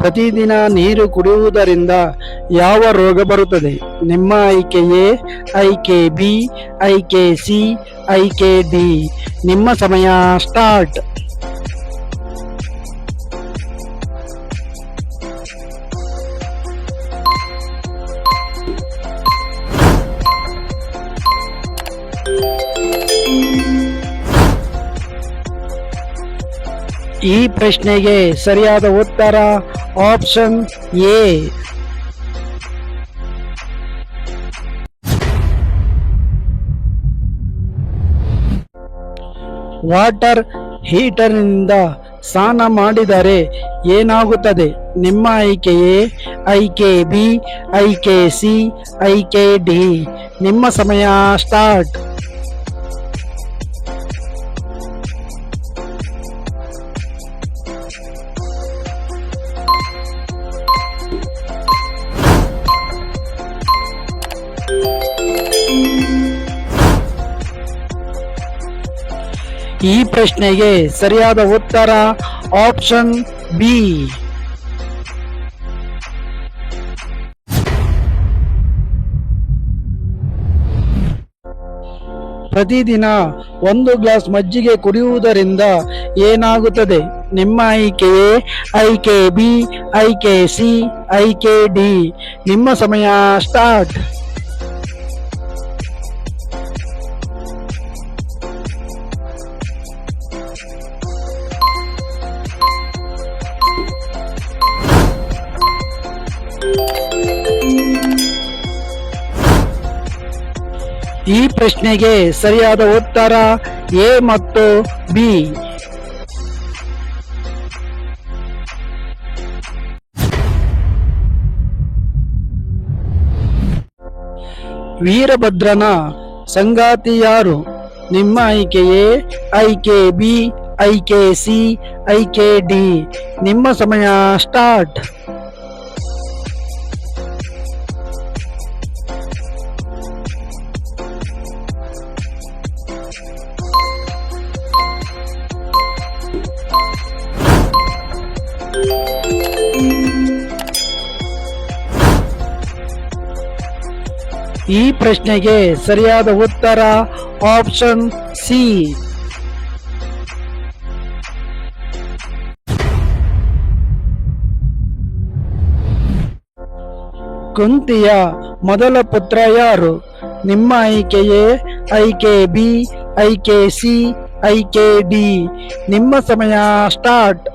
ಪ್ರತಿದಿನ ನೀರು ಕುಡಿಯುವುದರಿಂದ ಯಾವ ರೋಗ ಬರುತ್ತದೆ? ನಿಮ್ಮ ಆಯ್ಕೆ ಎ ಆಯ್ಕೆ ಬಿ ಐಕೆ ಸಿ, ಆಯ್ಕೆ ಡಿ. ನಿಮ್ಮ ಸಮಯ ಸ್ಟಾರ್ಟ್. ಈ ಪ್ರಶ್ನೆಗೆ ಸರಿಯಾದ ಉತ್ತರ ಆಪ್ಷನ್ ಎ ವಾಟರ್ ಹೀಟರ್ನಿಂದ ಸ್ನಾನ ಮಾಡಿದರೆ ಏನಾಗುತ್ತದೆ? ನಿಮ್ಮ ಆಯ್ಕೆ ಎ ಐಕೆ ಬಿ ಐಕೆ ಸಿ ಐಕೆ ಡಿ ನಿಮ್ಮ ಸಮಯ ಸ್ಟಾರ್ಟ್ ಈ ಪ್ರಶ್ನೆಗೆ ಸರಿಯಾದ ಉತ್ತರ ಆಪ್ಷನ್ ಬಿ. ಪ್ರತಿದಿನ ಒಂದು ಗ್ಲಾಸ್ ಮಜ್ಜಿಗೆ ಕುಡಿಯುವುದರಿಂದ ಏನಾಗುತ್ತದೆ? ನಿಮ್ಮ ಆಯ್ಕೆ ಎ ಐಕೆ ಬಿ ಐಕೆ ಸಿ ಐಕೆ ಡಿ. ನಿಮ್ಮ ಸಮಯ ಸ್ಟಾರ್ಟ್. ಈ ಪ್ರಶ್ನೆಗೆ ಸರಿಯಾದ ಉತ್ತರ ಎ ಮತ್ತು ಬಿ. ವೀರಭದ್ರನ ಸಂಗಾತಿ ಯಾರು? ನಿಮ್ಮ ಆಯ್ಕೆಯೇ ಆಯ್ಕೆ ಬಿ, ಐಕೆ ಸಿ, ಐಕೆ ಡಿ. ನಿಮ್ಮ ಸಮಯ ಸ್ಟಾರ್ಟ್. ಈ ಪ್ರಶ್ನೆಗೆ ಸರಿಯಾದ ಉತ್ತರ ಆಪ್ಷನ್ ಸಿ. ಕುಂತಿಯ ಮೊದಲ ಪುತ್ರ ಯಾರು? ನಿಮ್ಮ ಆಯ್ಕೆಯೇ ಐಕೆ ಬಿ ಐಕೆ ಸಿ ಐಕೆ ಡಿ. ನಿಮ್ಮ ಸಮಯ ಸ್ಟಾರ್ಟ್.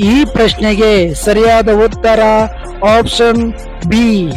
ಈ ಪ್ರಶ್ನೆಗೆ ಸರಿಯಾದ ಉತ್ತರ ಆಪ್ಷನ್ ಬಿ.